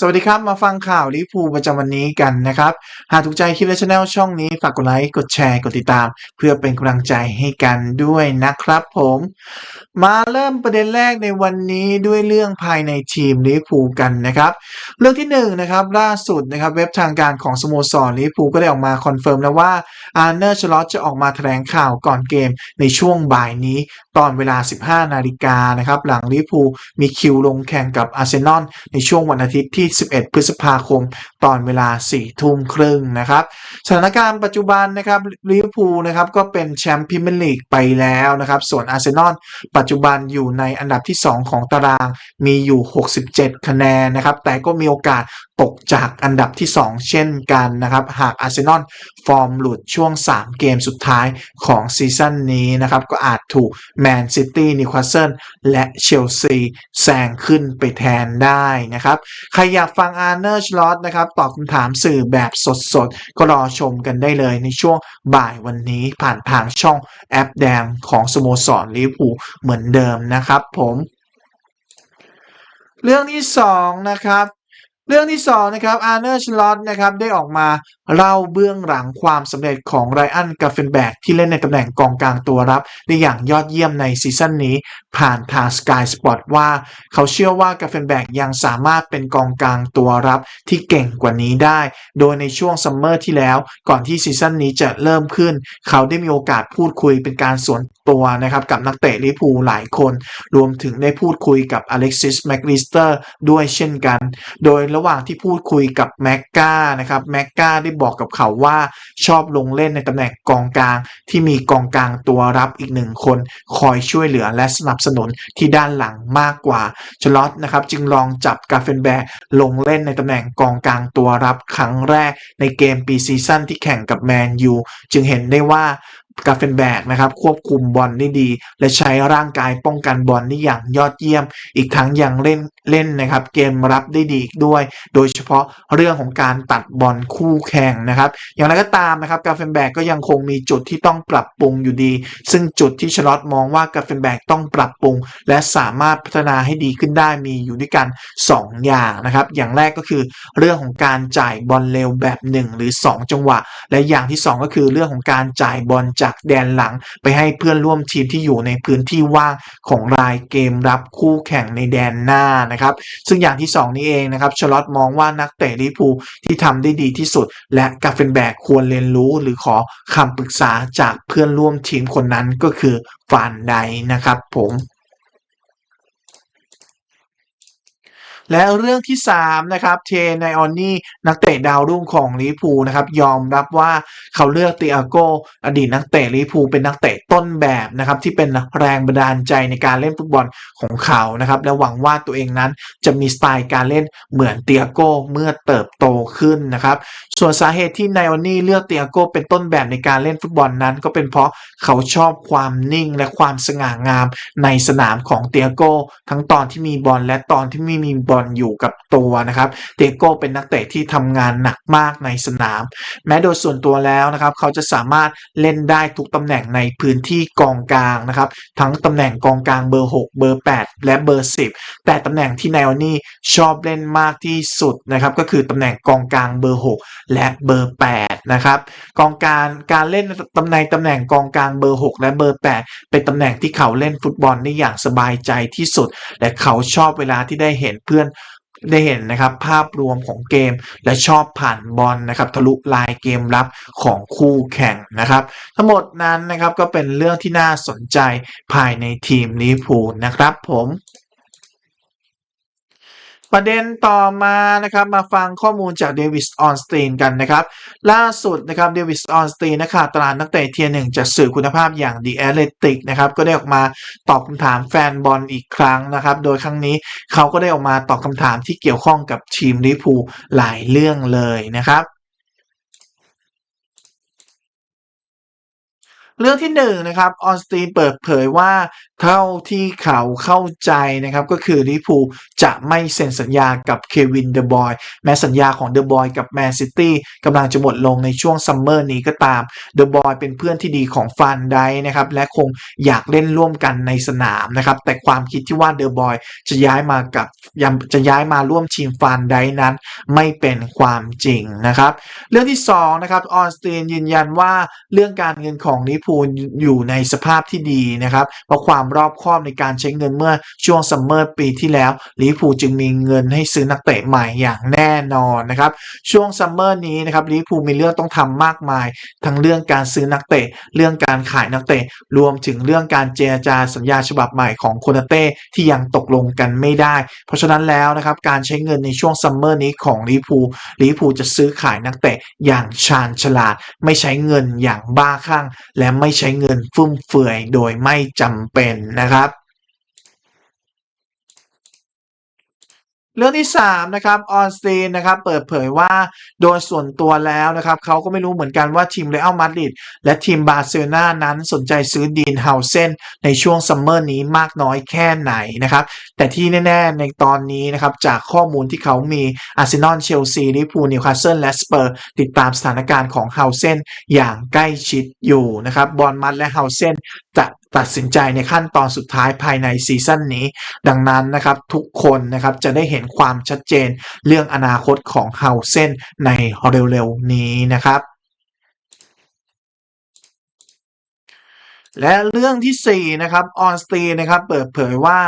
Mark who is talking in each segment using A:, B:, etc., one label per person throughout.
A: สวัสดีครับ มาฟังข่าวลิพูประจำวันนี้กันนะครับ หากถูกใจคลิปและช anel ช่องนี้ ฝากกดไลค์ กดแชร์ กดติดตาม เพื่อเป็นกำลังใจให้กันด้วยนะครับผม มาเริ่มประเด็นแรกในวันนี้ด้วยเรื่องภายในทีมลิพูกันนะครับ เรื่องที่1นงนะครับล่าสุดนะครับเว็บทางการของสโมสรลิพูก็ได้ออกมาคอนเฟิร์มแล้วว่าอาร์เนอร์ชลอตจะออกมาแถลงข่าวก่อนเกมในช่วงบ่ายนี้ ตอนเวลา 15 นาฬิกานะครับหลังลิเวอร์พูลมีคิวลงแข่งกับอาร์เซนอลในช่วงวันอาทิตย์ที่ 11 พฤษภาคม ตอนเวลา 4 ทุ่มครึ่งนะครับสถานการณ์ปัจจุบันนะครับลิเวอร์พูลนะครับก็เป็นแชมป์พรีเมียร์ลีกไปแล้วนะครับส่วนอาร์เซนอลปัจจุบันอยู่ในอันดับที่ 2 ของตารางมีอยู่ 67 คะแนนนะครับแต่ก็มีโอกาสตกจากอันดับที่ 2 เช่นกันนะครับ หากอาร์เซนอลฟอร์มหลุดช่วง 3 เกมสุดท้ายของซีซั่นนี้นะครับก็อาจถูกแมมนซิตี้นิวคาสเซิลและเชลซีแซงขึ้นไปแทนได้นะครับ ใครอยากฟังอาร์เนอร์ชลอตนะครับตอบคำถามสื่อแบบสดๆ ก็รอชมกันได้เลยในช่วงบ่ายวันนี้ผ่านทางช่องแอปแดงของสโมสรลิเวอร์พูลเหมือนเดิมนะครับผมเรื่องที่สองนะครับเรื่องที่สองนะครับอาร์เนอร์ชลอตนะครับได้ออกมา เล่าเบื้องหลังความสำเร็จของไรอันกาเฟนแบกที่เล่นในตำแหน่งกองกลางตัวรับ ได้อย่างยอดเยี่ยมในซีซั่นนี้ ผ่านทาง Sky Sport ว่าเขาเชื่อว่ากาเฟนแบกยังสามารถเป็นกองกลางตัวรับที่เก่งกว่านี้ได้ โดยในช่วงซัมเมอร์ที่แล้วก่อนที่ซีซั่นนี้จะเริ่มขึ้น เขาได้มีโอกาสพูดคุยเป็นการส่วนตัวนะครับกับนักเตะลิพูหลายคน รวมถึงได้พูดคุยกับอเล็กซิสแมคลิสเตอร์ด้วยเช่นกัน โดยระหว่างที่พูดคุยกับแม็กกานะครับแม็กกาได้บอกกับเขาว่าชอบลงเล่นในตำแหน่งกองกลาง ที่มีกองกลางตัวรับอีกหนึ่งคน คอยช่วยเหลือและสนับสนุนที่ด้านหลังมากกว่าชลอตนะครับจึงลองจับกาเฟนแบร์ลงเล่นในตำแหน่งกองกลางตัวรับครั้งแรกในเกมปีซีซั่นที่แข่งกับแมนยูจึงเห็นได้ว่า กาเฟนแบกนะครับควบคุมบอลได้ดี และใช้ร่างกายป้องกันบอลได้อย่างยอดเยี่ยม อีกทั้งยังเล่นเล่นนะครับเกมรับได้ดีอีกด้วย โดยเฉพาะเรื่องของการตัดบอลคู่แข่งนะครับอย่างไรก็ตามนะครับกาเฟนแบกก็ยังคงมีจุดที่ต้องปรับปรุงอยู่ดี ซึ่งจุดที่ชลอตมองว่ากาเฟนแบกต้องปรับปรุง และสามารถพัฒนาให้ดีขึ้นได้มีอยู่ด้วยกัน 2 อย่างนะครับอย่างแรกก็คือเรื่องของการจ่ายบอลเร็วแบบ 1 หรือ 2 จังหวะ และอย่างที่ 2 ก็คือเรื่องของการจ่ายบอลจากแดนหลังไปให้เพื่อนร่วมทีมที่อยู่ในพื้นที่ว่างของรายเกมรับคู่แข่งในแดนหน้านะครับ ซึ่งอย่างที่ 2 นี้เองนะครับชลอตมองว่านักเตะลิพูที่ทำได้ดีที่สุด และกาเฟนแบกควรเรียนรู้หรือขอคำปรึกษาจากเพื่อนร่วมทีมคนนั้นก็คือฟานไดนะครับผม และเรื่องที่3นะครับเทนไอออนนี่นักเตะดาวรุ่งของลิพูนะครับยอมรับว่าเขาเลือกติอาโกอดีตนักเตะลิพูเป็นนักเตะต้นแบบนะครับที่เป็นแรงบันดาลใจในการเล่นฟุตบอลของเขานะครับและหวังว่าตัวเองนั้นจะมีสไตล์การเล่นเหมือนเตียโกเมื่อเติบโตขึ้นนะครับส่วนสาเหตุที่ไนออนนี่เลือกเตียโกเป็นต้นแบบในการเล่นฟุตบอลนั้น ก็เป็นเพราะเขาชอบความนิ่งและความสง่างามในสนามของเตียโกทั้งตอนที่มีบอลและตอนที่ไม่มีบอลอยู่กับตัวนะครับเตียโกเป็นนักเตะที่ทำงานหนักมากในสนาม แม้โดยส่วนตัวแล้วนะครับ เขาจะสามารถเล่นได้ทุกตำแหน่งในพื้นที่กองกลางนะครับ ทั้งตำแหน่งกองกลางเบอร์ 6 เบอร์ 8 และเบอร์ 10 แต่ตำแหน่งที่ไนออนนี่ชอบเล่นมากที่สุดนะครับ ก็คือตำแหน่งกองกลางเบอร์ 6 และเบอร์ 8 นะครับกองกลางการเล่นตำแหน่งตำแหน่งกองกลางเบอร์ 6 และเบอร์ 8 เป็นตำแหน่งที่เขาเล่นฟุตบอลได้อย่างสบายใจที่สุด และเขาชอบเวลาที่ได้เห็นเพื่อนได้เห็นนะครับภาพรวมของเกมและชอบผ่านบอลนะครับทะลุลายเกมรับของคู่แข่งนะครับ ทั้งหมดนั้นนะครับก็เป็นเรื่องที่น่าสนใจภายในทีมลิเวอร์พูลนะครับผม ประเด็นต่อมานะครับมาฟังข้อมูลจากเดวิสออนสตีนกันนะครับ ล่าสุดนะครับเดวิสออนสตีนนักข่าวตลาดนักเตะเทียร์หนึ่งจากสื่อคุณภาพอย่าง The Athletic นะครับก็ได้ออกมาตอบคำถามแฟนบอลอีกครั้งนะครับ โดยครั้งนี้เขาก็ได้ออกมาตอบคำถามที่เกี่ยวข้องกับทีมลิพูหลายเรื่องเลยนะครับเรื่องที่หนึ่งนะครับออนสตีนเปิดเผยว่า เท่าที่เขาเข้าใจนะครับ ก็คือลิพูจะไม่เซ็นสัญญากับเควินเดอะบอยแม้สัญญาของเดอะบอยกับแมนซิตี้กำลังจะหมดลงในช่วงซัมเมอร์นี้ก็ตามเดอะบอยเป็นเพื่อนที่ดีของฟานไดนะครับ และคงอยากเล่นร่วมกันในสนามนะครับ แต่ความคิดที่ว่าเดอะบอยจะย้ายมากับจะย้ายมาร่วมทีมฟานไดนั้น ไม่เป็นความจริงนะครับ เรื่องที่2นะครับออนสตีนยืนยันว่าเรื่องการเงินของลิพูอยู่ในสภาพที่ดีนะครับเพราะความรอบคอบในการใช้เงินเมื่อช่วงซัมเมอร์ปีที่แล้วลิเวอร์พูจึงมีเงินให้ซื้อนักเตะใหม่อย่างแน่นอนนะครับช่วงซัมเมอร์นี้นะครับลิเวอร์พูมีเรื่องต้องทำมากมาย ทั้งเรื่องการซื้อนักเตะ เรื่องการขายนักเตะ รวมถึงเรื่องการเจรจาสัญญาฉบับใหม่ของโคนาเต้ที่ยังตกลงกันไม่ได้ เพราะฉะนั้นแล้วนะครับการใช้เงินในช่วงซัมเมอร์นี้ของลิเวอร์พูลลิเวอร์พูจะซื้อขายนักเตะอย่างชาญฉลาด ไม่ใช้เงินอย่างบ้าคลั่ง และไม่ใช้เงินฟุ่มเฟือยโดยไม่จำเป็นนะครับ เรื่องที่ 3 นะครับออนสตีนนะครับเปิดเผยว่าโดยส่วนตัวแล้วนะครับเขาก็ไม่รู้เหมือนกันว่าทีมเรอัลมาดริดและทีมบาร์เซโลนานั้นสนใจซื้อดีนเฮาเซนในช่วงซัมเมอร์นี้มากน้อยแค่ไหนนะครับ แต่ที่แน่ ๆ ในตอนนี้นะครับจากข้อมูลที่เขามีอาร์เซนอลเชลซีลิเวอร์พูนิวคาสเซิลและสเปอร์ติดตามสถานการณ์ของเฮาเซนอย่างใกล้ชิดอยู่นะครับบอลมัดและเฮาเซนจะ ตัดสินใจในขั้นตอนสุดท้ายภายในซีซั่นนี้ ดังนั้นนะครับทุกคนนะครับจะได้เห็นความชัดเจนเรื่องอนาคตของเฮาเซนในเร็วๆนี้นะครับ และเรื่องที่ 4 นะครับ ออนสตีนะครับ เปิดเผยว่า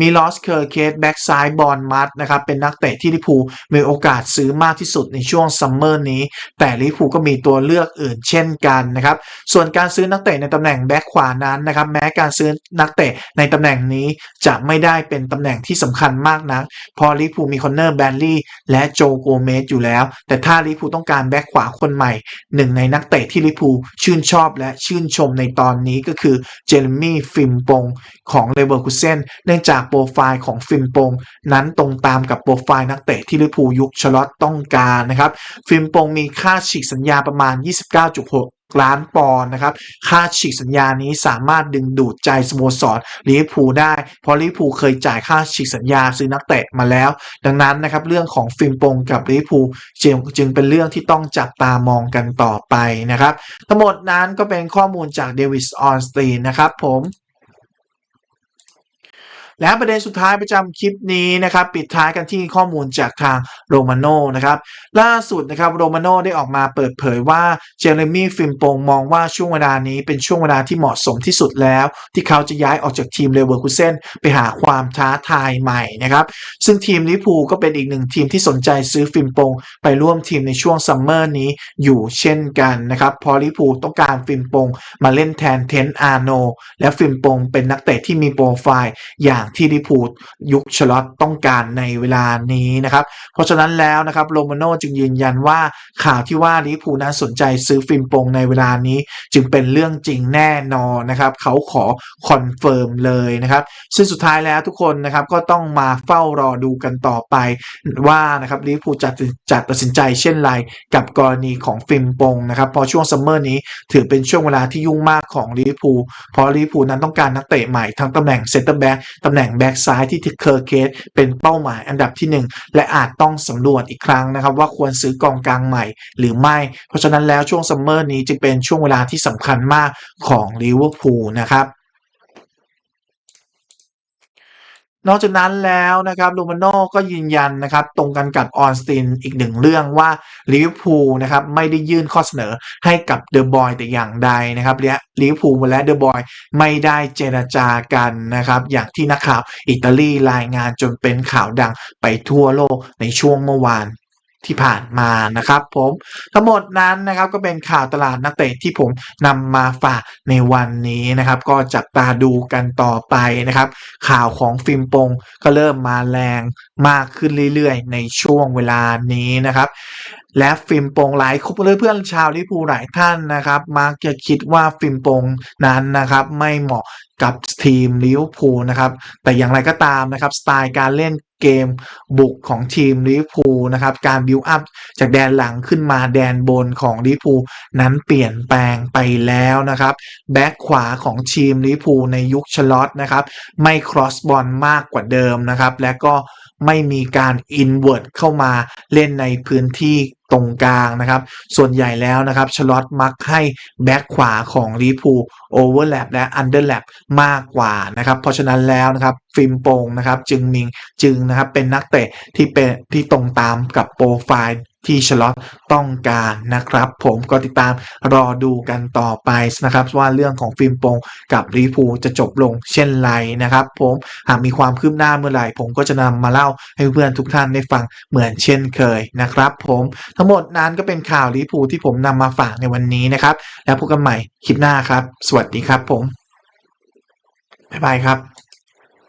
A: มีลอสเคอร์เคสแบ็กซ้ายบอลมัดนะครับ เป็นนักเตะที่ลิพูมีโอกาสซื้อมากที่สุดในช่วงซัมเมอร์นี้ แต่ลิพูก็มีตัวเลือกอื่นเช่นกันนะครับ ส่วนการซื้อนักเตะในตำแหน่งแบ็กขวานั้นนะครับ แม้การซื้อนักเตะในตำแหน่งนี้จะไม่ได้เป็นตำแหน่งที่สำคัญมากนัก พอลิพูมีคอนเนอร์แบนลี่และโจโกเมสอยู่แล้ว แต่ถ้าลิพูต้องการแบ็กขวาคนใหม่หนึ่งในนักเตะที่ลิพูชื่นชอบและชื่นชมในตอนนี้ก็คือเจเรมี่ฟิมปงของเลเวอร์คูเซนเนื่องจากโปรไฟล์ของฟิมปงนั้นตรงตามกับโปรไฟล์นักเตะที่ลิเวอร์พูลยุคชลอตต้องการนะครับ ฟิมปงมีค่าฉีกสัญญาประมาณ 29.6 ล้านปอนด์นะครับ ค่าฉีกสัญญานี้สามารถดึงดูดใจสโมสรลิเวอร์พูลได้ เพราะลิเวอร์พูลเคยจ่ายค่าฉีกสัญญาซื้อนักเตะมาแล้ว ดังนั้นนะครับเรื่องของฟิล์มปงกับลิเวอร์พูลจึงจึงเป็นเรื่องที่ต้องจับตามองกันต่อไปนะครับ ทั้งหมดนั้นก็เป็นข้อมูลจากเดวิสออนสตีนนะครับผม และประเด็นสุดท้ายประจำคลิปนี้นะครับปิดท้ายกันที่ข้อมูลจากทางโรมาโนนะครับล่าสุดนะครับโรมาโนได้ออกมาเปิดเผยว่าเจเรมี่ฟิมปงมองว่าช่วงเวลานี้เป็นช่วงเวลาที่เหมาะสมที่สุดแล้ว ที่เขาจะย้ายออกจากทีมเลเวอร์คูเซนไปหาความท้าทายใหม่นะครับซึ่งทีมลิพูก็เป็นอีกหนึ่งทีมที่สนใจซื้อฟิมปงไปร่วมทีมในช่วงซัมเมอร์นี้อยู่เช่นกันนะครับเพอลิพูต้องการฟิมปงมาเล่นแทนเทนอาร์โนและฟิมปงเป็นนักเตะที่มีโปรไฟล์อย่างที่ลิเวอร์พูลยุคชลอตต้องการในเวลานี้นะครับ เพราะฉะนั้นแล้วนะครับโรมาโนจึงยืนยันว่าข่าวที่ว่าลิพูนั้นสนใจซื้อฟิล์มโปงในเวลานี้ จึงเป็นเรื่องจริงแน่นอนนะครับ เขาขอคอนเฟิร์มเลยนะครับ ซึ่งสุดท้ายแล้วทุกคนนะครับก็ต้องมาเฝ้ารอดูกันต่อไปว่านะครับลิพูจะจะตัดสินใจเช่นไรกับกรณีของฟิล์มโปงนะครับพราะช่วงซัมเมอร์นี้ถือเป็นช่วงเวลาที่ยุ่งมากของลิพูเพราะลิพูนั้นต้องการนักเตะใหม่ทั้งตำแหน่งเซนเตอร์แบ็กตำแหน่งแบ็กซ้ายที่เคอร์เคสเป็นเป้าหมายอันดับที่หนึ่งและอาจต้องสำรวจอีกครั้งนะครับ ว่าควรซื้อกองกลางใหม่หรือไม่ เพราะฉะนั้นแล้วช่วงซัมเมอร์นี้จึงเป็นช่วงเวลาที่สำคัญมากของลิเวอร์พูลนะครับ นอกจากนั้นแล้วนะครับลูมาโน่ก็ยืนยันนะครับตรงกันกับออนสตินอีกหนึ่งเรื่องว่าลิเวอร์พูลนะครับไม่ได้ยื่นข้อเสนอให้กับเดอะบอยแต่อย่างใดนะครับและลิเวอร์พูลและเดอะบอยไม่ได้เจรจากันนะครับอย่างที่นักข่าวอิตาลีรายงานจนเป็นข่าวดังไปทั่วโลกในช่วงเมื่อวาน ที่ผ่านมานะครับ ผมทั้งหมดนั้นนะครับก็เป็นข่าวตลาดนักเตะที่ผมนำมาฝากในวันนี้นะครับ ก็จับตาดูกันต่อไปนะครับ ข่าวของฟิล์มปงก็เริ่มมาแรงมากขึ้นเรื่อยๆ ในช่วงเวลานี้นะครับและฟิล์มโปงหลายคุปเพื่อนชาวลิเวอร์พูหลายท่านนะครับ มักจะคิดว่าฟิล์มโปงนั้นนะครับ ไม่เหมาะ กับทีมลิเวอร์พูลนะครับ แต่อย่างไรก็ตามนะครับสไตล์การเล่นเกมบุกของทีมลิเวอร์พูลนะครับ การบิวอัพจากแดนหลังขึ้นมาแดนบนของลิเวอร์พูลนั้นเปลี่ยนแปลงไปแล้วนะครับ แบ็คขวาของทีมลิเวอร์พูลในยุคชลอตนะครับ ไม่ครอสบอลมากกว่าเดิมนะครับ และก็ไม่มีการอินเวิร์ดเข้ามาเล่นในพื้นที่ ตรงกลางนะครับ ส่วนใหญ่แล้วนะครับชลอตมักให้แบ็คขวาของลิเวอร์พูโอเวอร์แลปและอันเดอร์แลปมากกว่านะครับ เพราะฉะนั้นแล้วนะครับ ฟิล์มโปงนะครับจึงมิงจึงนะครับเป็นนักเตะที่เป็นที่ตรงตามกับโปรไฟล์ที่ชลอตต้องการนะครับ ผมก็ติดตามรอดูกันต่อไปนะครับ ว่าเรื่องของฟิล์มโปงกับลิเวอร์พูจะจบลงเช่นไรนะครับ ผมหากมีความคืบหน้าเมื่อไหร่ ผมก็จะนำมาเล่าให้เพื่อนทุกท่านได้ฟังเหมือนเช่นเคยนะครับ ผมทั้งหมดนั้นก็เป็นข่าวลิเวอร์พูที่ผมนำมาฝากในวันนี้นะครับ แล้วพบกันใหม่คลิปหน้าครับ สวัสดีครับ ผมบ๊ายบายครับ